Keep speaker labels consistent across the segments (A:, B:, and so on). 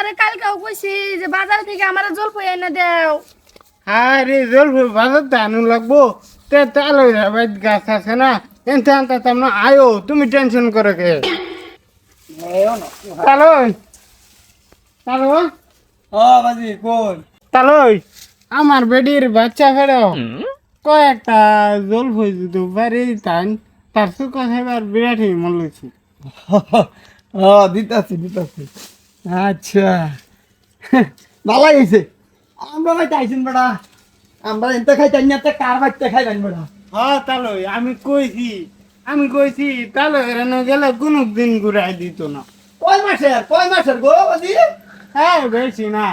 A: তোমারে কালকেও কইছি যে বাজার থেকে আমার জলপাই এনে দেও।
B: আরে জল বাজার আনু লাগবো। তে তালো বাইত গাছ আছে না এনতে আনতে তোমরা আয়ো তুমি টেনশন করে কে? তালই। তালই।
C: ও বাজি কোন
B: তালই আমার বেডির বাচ্চা ফেরো। কয়েকটা জল হয়ে যেত পারি তাই তার সুখ খাইবার বিরাট মন লইছি
C: ও দিতাছি দিতাছি। আচ্ছা। ভালো হয়েছে। আমরা ভাই চাইছেন বেড়া আমরা এনতে খাইতেন না তে কার বাচ্চা খাইবেন বেড়া
B: হ্যাঁ তালই আমি কইছি আমি কইছি তালই এরানো গেলে কোনো দিন ঘুরাই দিত না।
C: কয় মাসের কয় মাসের গো বাজি
B: হ্যাঁ বেশি না।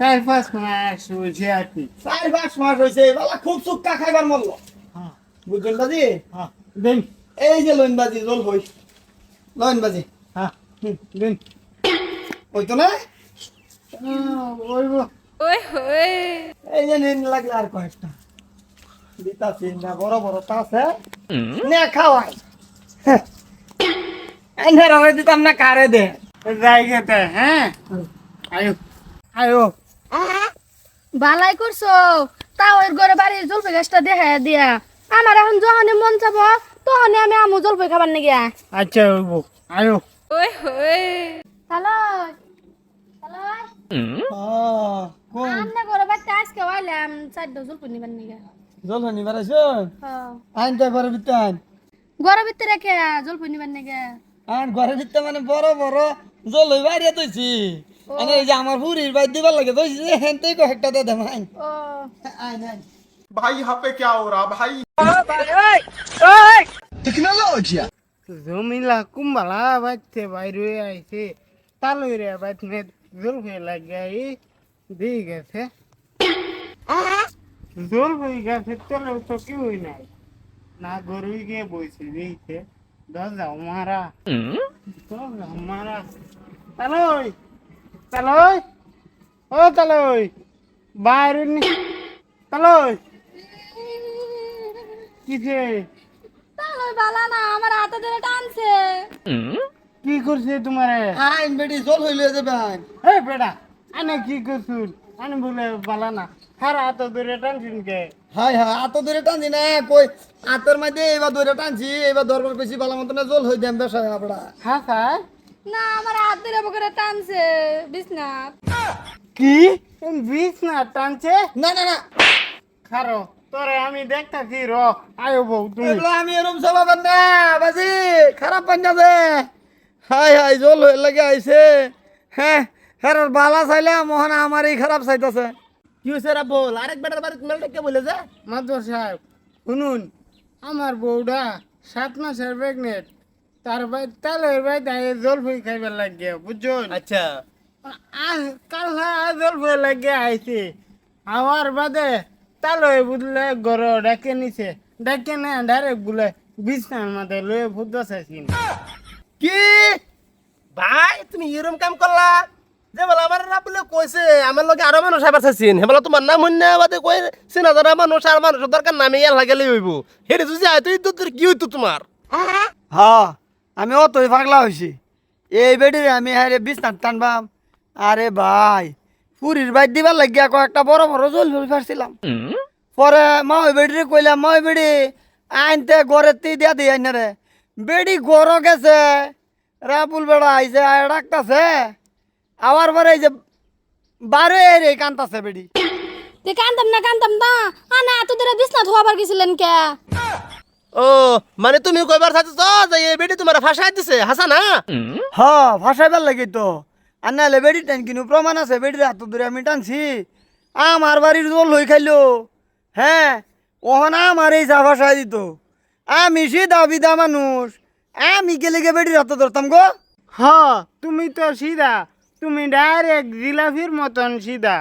B: চার পাঁচ মাস হয়েছে আর কি।
C: চার পাঁচ মাস হয়েছে বেলা খুব সুক্কা খাইবার মরল
B: হ্যাঁ।
C: বুঝলেন বাজি?
B: হ্যাঁ দিন।
C: এই যে লইন বাজি জল হই লইন বাজি
B: হ্যাঁ দিন।
C: ওই তো না? এই যে নিন লাগলে আর কয়েকটা। দিতাছি না বড় বড় তাছে নে খাওয়াই। এনে রবে দিতাম না কারে দে?
B: যাই গেতে হ্যাঁ? আয়ো। আয়ো।
A: বালাই করছ? তাও এর ঘরে বাড়ি জলপাই গাছটা দেখা দিয়া। আমার এখন যখনই মন চাব তখনই আমি আমু জলপাই খাবার নাকি
B: আচ্ছা আয়ো।
A: তালই।
C: কোন
A: আমনে ঘরে বাড়িতে আজকে আইলাম চারটা জলপাই নিবার নাকি
C: জল হনি বারাইছো
A: হ্যাঁ
C: আইন তো ঘরে ভিতর
A: ঘরের ভিতরে রেখে জলপাই নিবার নাকি
C: আইন ঘরে ভিতর মানে বড় বড় জল হই বাইরে তৈছি মানে এই যে আমার পুরীর বাইর দিবার লাগে তৈছি হেনতেই কয়েকটা দে দেম আইন
A: ও
C: আইন আইন
D: भाई यहाँ पे क्या हो रहा भाई
B: জমিলা কুম্বালা বাইতে বাইরে আইছে তালই রে বাইতে জল হয়ে লাগে দিয়ে গেছে। জল হয়ে গেছে চলে তো কি হই নাই। না গরুই গিয়ে বইছে দিয়েছে। দরজা মারা। দরজা মারা। তালই তালই ও তালই বাইরে নি। তালই কিছে
A: তালই বালা না আমার হাতে ধরে টানছে।
B: কি করছে তোমারে?
C: আইন বেটি জল হইলে যাবে আইন।
B: এই বেটা আনে কি করছুন আনে বলে বালা না। হার হাত ধরে টানছেন কে?
C: হাই হাই আতো ধরে টানছি না কই আতর মধ্যে এবার ধরে টানছি এবার দরবার বেশি ভালো মতো না জল হই দেন বেশা আপড়া
B: হ্যাঁ স্যার?
A: না আমার হাত ধরে বকরে টানছে বিছনাথ
B: কি? বিষ না টানছে?
C: না না না।
B: খারো তোরে আমি দেখতাছি র আয়ো বউ তুমি।
C: আমি এরম স্বভাবের না বাজি খারাপ পান না দে হাই হাই জল হয়ে লাগে আইছে। হ্যাঁ হ্যাঁ বালা চাইলে মোহন আমারই খারাপ চাইতেছে। কি হয়েছে রা বল? আরেক বেটার বাড়ি মেল ডেকে বলে যে
B: মাদর সাহেব। শুনুন আমার বউটা সাত মাসের প্রেগনেন্ট তার ভাই তালের ভাই দায়ে জল ফুই খাইবার লাগে বুঝছেন
C: আচ্ছা।
B: কাল জল ফুই লাগে আইছে। আমার বাদে তালই বুঝলে গর ডাকে নিছে। ডাকে না ডাইরেক্ট বলে বিছনার মাথায় লয়ে ফুট চাইছিন
C: কি? ভাই তুমি এরম কাম করলা? যে বলে আমার না বলে কইছে আমার লগে আরও মানুষ আবার চাইছেন হেবলা তোমার নাম হইন না বাদে কই চিনা জানা মানুষ আর মানুষের দরকার নামে ইয়ার লাগালে হইব। হেরে তুই আয় তুই তোর কি হইতো তোমার? হ্যাঁ আমি অতই পাগলা হইছি। এই বেডিরে আমি হারে বিছনাত টানবাম আরে ভাই পুরীর বাইর দিবার লাগিয়া কয়েকটা বড় বড় জল জল ফারছিলাম পরে মা ওই বেডিরে কইলাম মা ওই বেডি আইনতে ঘরের তি দিয়া দিই আইনা রে। বেডি গর গেছে। রাপুল বেড়া আইছে আয় ডাকতাছে। আবার পরে এই যে বারো রে কান্তাছে বেডি।
A: তে কান্তাম না কান্তাম না। আনা এত ধরে বিছনাথ হওয়াবার গেছিলেন কে?
E: ও মানে তুমি কইবার চাচ্ছ যে এই বেটি তোমার ফাঁসাই দিছে হাসা না?
C: হ ভাষাইবার লাগে তো। আর নাহলে বেডি টান কিনু প্রমাণ আছে বেডির হাত ধরে আমি টানছি। আমার বাড়ির জল হই খাইলো। হ্যাঁ ওহন আমার এই চা ভাষায় দিত। আমি সিধা বিধা মানুষ। আমি গেলে গে বেডির হাত ধরতাম গো।
B: হ তুমি তো সিধা। তুমি ডাইরেক্ট জিলাপির মতন সিধা।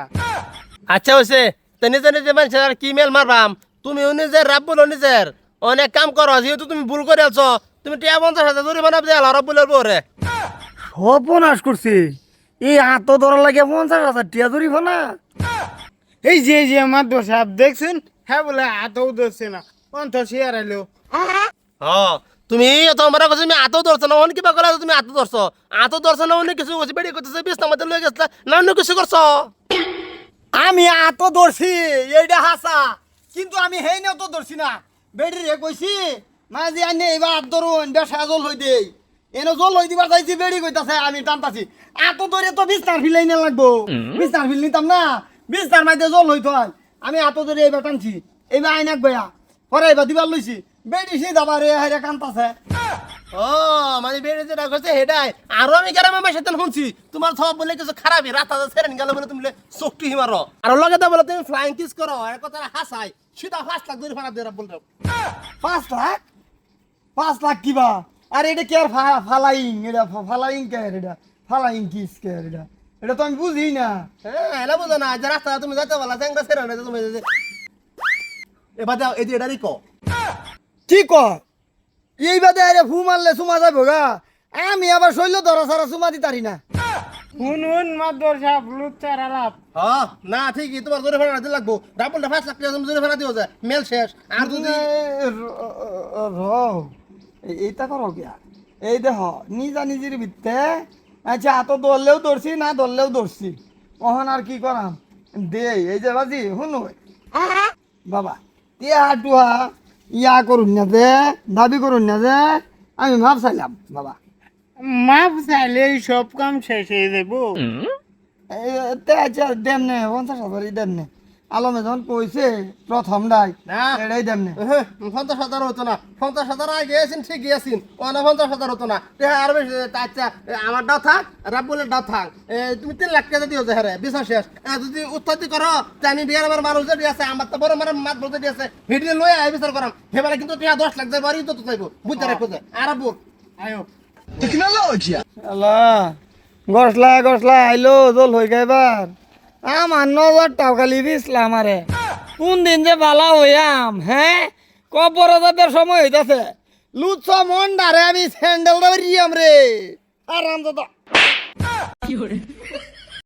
E: আচ্ছা হইছে তো নিজে নিজে মানুষের আর কি মেল মারবাম? তুমি নিজের রাব বলো নিজের। অনেক কাম করো যেহেতু তুমি ভুল করে আছো তুমি টিয়া পঞ্চাশ হাজার জরিমানা বানাব দিয়ে রব বলের পরে
C: সর্বনাশ করছে। এই হাত ধরা লাগে পঞ্চাশ হাজার টিয়া ধরিব না
B: এই যে যে আমার দোষ দেখছেন? হ্যাঁ বলে হাতও ধরছে না। অন্ত শেয়ার
E: হ্যাঁ তুমি তোমার কাছে তুমি আতো ধরছো না অনেক কিবা করে তুমি আতো ধরছো আতো ধরছো না অনেক কিছু করছি বেড়ে করতেছে বিছনা মধ্যে লয়ে গেছে না অন্য কিছু করছ
C: আমি আত ধরছি এইটা হাসা কিন্তু আমি হেই না তো ধরছি না। বেড়ি রে কইছি মাঝে আনি এবার হাত ধরুন বেশা জল হই দেই। এনে জল হই দিবার চাইছি বেড়ি কইতাছে আমি টানতাছি আত ধরে তো বিস্তার ফিলাই না লাগবো? বিস্তার ফিল নিতাম না। বিস্তার মাঝে জল হইতো আমি আত ধরে এবার টানছি। এবার আইনাক বয়া। পরে এবার দিবার লইছি। বেড়ি সে দাবার হাইরে কান্তাছে।
E: ও মানে বেড়ে যেটা করছে হেডাই। আরও আমি গ্রামে মাসে তেন শুনছি। তোমার সব বলে কিছু খারাপই। রাস্তা ছেড়ে গেল বলে তুমি চোখটি হিমারো। আর লগে দা বলে তুমি ফ্লাইং কিস করো। আর কথা হাসাই। সেটা পাঁচ লাখ ধরে ফানা দিয়ে বলতো
C: পাঁচ লাখ? পাঁচ লাখ কিবা? আর এটা কে আর ফালাইং এটা ফালাইং কে এটা? ফালাইং কিস কে এটা? এটা তো আমি বুঝি না।
E: হ্যাঁ এলা বুঝো না। যে রাস্তা তুমি যাইতে বলা চ্যাংরা ছেড়ে তুমি যে এবার দাও এই যে এটারই কো।
C: কি কয় এই বাদে আরে ফু মারলে সুমা যাব গা। আমি আবার শৈল ধরা সারা সুমা দিতারি না।
B: হুন হুন মাদর সাহেব লুচ্চার আলাপ।
E: হ্যাঁ না ঠিকই তোমার জোরে ফানা দিতে লাগবো। ডাবলটা লাখ টাকা তুমি জোরে ফানা দিও যে মেল শেষ। আর যদি
C: এইটা করো গিয়া এই দেখ নিজা নিজের ভিত্তে। আচ্ছা এত ধরলেও ধরছি না ধরলেও ধরছি। ওহন আর কি করাম? দে এই যে বাজি শুনো বাবা। তিয়া টুহা ইয়া করুন না যে দাবি করুন না যে আমি মাপ চাইলাম বাবা।
B: মাপ চাইলে সব কাম শেষ হয়ে যাব।
C: তে আচ্ছা দেন নে পঞ্চাশ হাজারই দেন নে। আলমে যখন কইছে প্রথম ডাই
E: না।
C: এটাই দেন নে।
E: পঞ্চাশ হাজার হতো না। পঞ্চাশ হাজার আগে আছেন ঠিকই আছেন ওনা পঞ্চাশ হাজার হতো না। তে আর বেশি আচ্ছা আমার ডাও থাক রাব্বুলের ডাও থাক। এ, তুমি তিন লাখ টাকা দিও যে হ্যাঁ বিশ্বাস শেষ। এ, যদি উত্তরটি করো তে আমি বিয়ার আমার মানুষ যে আছে আমার তো বড় মানে মাত বলতে দিয়েছে। ভিডিও লয়ে আই বিচার করাম হেবারে কিন্তু টিয়া দশ লাখ যাবে আর তো তো চাইব বুঝতে রাখব যে। আর আব্বু
B: আয়ো।
C: আল্লাহ গসলা গসলা আইলো জল হয়ে গেবার আমার নজর টাকালি বিসলাম আরে কোন দিন যে বালা হইয়াম হ্যাঁ? কবর যাদের সময় হইতাছে, লুচ্ছ মন ডারে আমি স্যান্ডেল রিয়াম রে। আরাম দাদা